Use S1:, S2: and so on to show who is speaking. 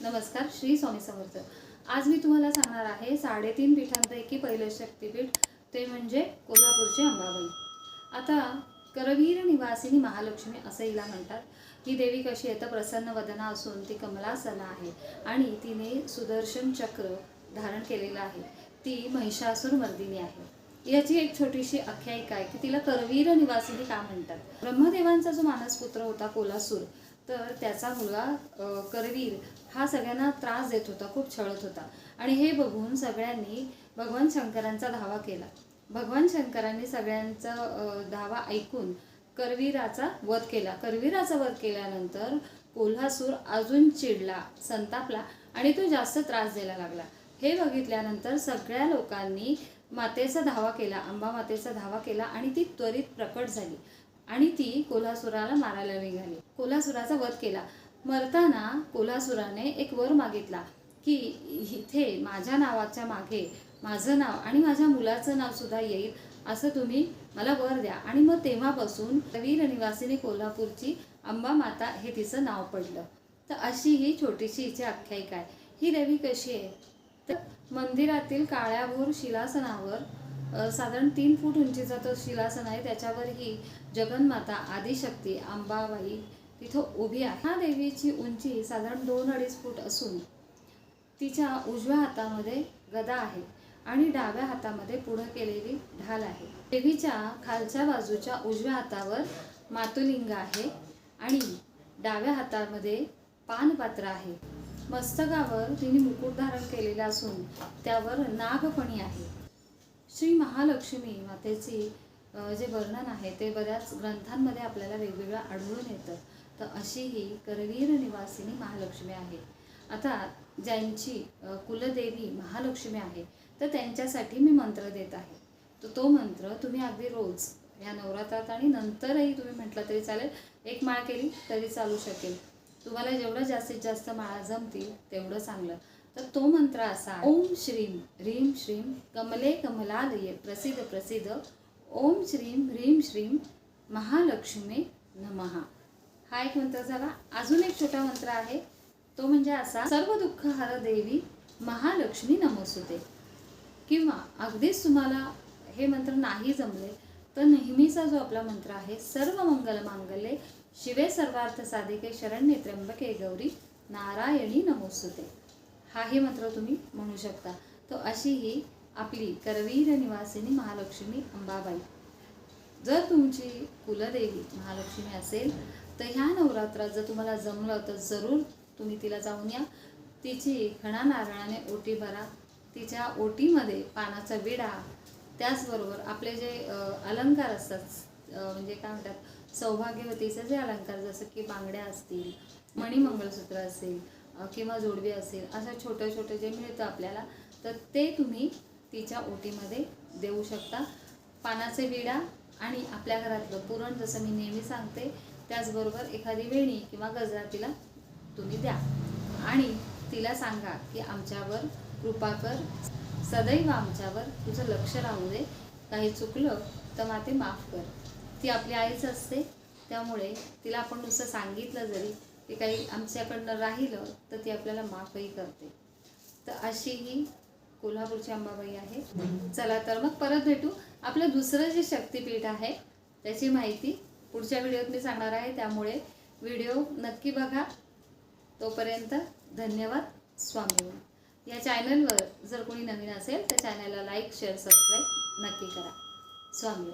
S1: नमस्कार श्री स्वामी समर्थ. आज मी तुम्हाला सांगणार आहे साडेतीन पीठांपैकी पहिलं शक्तिपीठ ते म्हणजे कोल्हापूरचे अंबाबाई आता करवीर निवासिनी महालक्ष्मी असं हिला म्हणतात. ही देवी कशी आहे? तर प्रसन्न वदना असून ती कमलासना आहे आणि तिने सुदर्शन चक्र धारण केलेलं आहे. ती महिषासूर मर्दिनी आहे. याची एक छोटीशी आख्यायिका आहे की तिला करवीर निवासिनी का म्हणतात? ब्रह्मदेवांचा जो मानसपुत्र होता कोलासूर तर त्याचा मुलगा करवीर हा सगळ्यांना त्रास देत होता खूप छळत होता. आणि हे बघून सगळ्यांनी भगवान शंकरांचा धावा केला. भगवान शंकरांनी सगळ्यांचा धावा ऐकून करवीराचा वध केला. करवीराचा वध केल्यानंतर कोल्हासूर अजून चिडला संतापला आणि तो जास्त त्रास द्यायला लागला. हे बघितल्यानंतर सगळ्या लोकांनी मातेचा धावा केला अंबा मातेचा धावा केला आणि ती त्वरित प्रकट झाली. आणि ती कोल्हासुराला मारायला निघाली. कोल्हासुराचा वध केला. मरताना कोल्हासुराने एक वर मागितला की इथे माझ्या नावाच्या मागे माझं नाव आणि माझ्या मुलाचं नाव सुद्धा येईल असं तुम्ही मला वर द्या. आणि मग तेव्हापासून वीर निवासिनी कोल्हापूरची अंबा माता हे तिचं नाव पडलं. तर अशी ही छोटीशी हिची आख्यायिका आहे. ही देवी कशी आहे? तर मंदिरातील काळ्याभोर शिलासनावर साधारण तीन फूट उंचीचा तो शिलासन आहे. त्याच्यावर ही जगन्माता आदिशक्ती अंबाबाई तिथं उभी आहे. ह्या देवीची उंची साधारण दोन अडीच फूट असून तिच्या उजव्या हातामध्ये गदा आहे आणि डाव्या हातामध्ये पुढं केलेली ढाल आहे. देवीच्या खालच्या बाजूच्या उजव्या हातावर मातुलिंग आहे आणि डाव्या हातामध्ये पानपात्र आहे. मस्तकावर तिने मुकुट धारण केलेला असून त्यावर नागपणी आहे. श्री महालक्ष्मी मातेची जे वर्णन आहे ते बऱ्याच ग्रंथांमध्ये आपल्याला वेगवेगळं आढळून येतं. तर अशी ही करवीर निवासिनी महालक्ष्मी आहे. आता ज्यांची कुलदेवी महालक्ष्मी आहे तर त्यांच्यासाठी मी मंत्र देत आहे. तर तो मंत्र तुम्ही अगदी रोज या नवरात्रात आणि नंतरही तुम्ही म्हटलं तरी चालेल एक माळ केली तरी चालू शकेल. तुम्हाला जेवढं जास्तीत जास्त माळा जमतील तेवढं चांगलं. तर तो मंत्र असा ओम श्रीम ह्रीम श्रीम कमले कमलालये प्रसिद्ध प्रसिद्ध ओम श्रीम ह्रीम श्रीम महालक्ष्मी नमहा हा एक मंत्र झाला. अजून एक छोटा मंत्र आहे. तो म्हणजे असा सर्व दुःख हर देवी महालक्ष्मी नमोसुदे किंवा अगदीच तुम्हाला हे मंत्र नाही जमले तर नेहमीचा जो आपला मंत्र आहे सर्व मंगल मांगल्ये शिवे सर्वार्थ साधिके शरण्ये त्र्यंबके गौरी नारायणी नमोस्तुते. हाही मंत्र तुम्ही म्हणू शकता. तर अशी ही आपली करवीर निवासिनी महालक्ष्मी अंबाबाई. जर तुमची कुलदेवी महालक्ष्मी असेल तर ह्या नवरात्रात जर तुम्हाला जमलं तर जरूर तुम्ही तिला जाऊन या. तिची खणा नारळाने ओटी भरा. तिच्या ओटीमध्ये पानाचा विडा. त्याचबरोबर आपले जे अलंकार असतात म्हणजे काय म्हणतात सौभाग्यवतीचे जे अलंकार जसं की बांगड्या असतील मणिमंगळसूत्र असेल किंवा जोडवी असेल असं छोटं छोटं जे मिळतं आपल्याला तर ते तुम्ही तिच्या ओटीमध्ये देऊ शकता. पानाचे विडा आणि आपल्या घरातलं पुरण जसं मी नेहमी सांगते त्याचबरोबर एखादी वेणी किंवा गजरा तिला तुम्ही द्या. आणि तिला सांगा की आमच्यावर कृपा कर सदैव आमच्यावर तुझं लक्ष राहू दे काही चुकलं तर माते माफ कर. ती आपली आईच असते त्यामुळे तिला आपण नुसतं सांगितलं जरी की काही आमच्याकडनं राहिलं तर ती आपल्याला माफही करते. तर अशी ही कोल्हापूरची अंबाबाई आहे. चला तर मग परत भेटू. आपलं दुसरं जे शक्तिपीठ आहे त्याची माहिती पुढच्या व्हिडिओत मी सांगणार आहे. त्यामुळे व्हिडिओ नक्की बघा. तोपर्यंत धन्यवाद स्वामी. या चॅनलवर जर कोणी नवीन असेल तर चॅनलला लाईक शेअर सबस्क्राईब नक्की करा. स्वामी.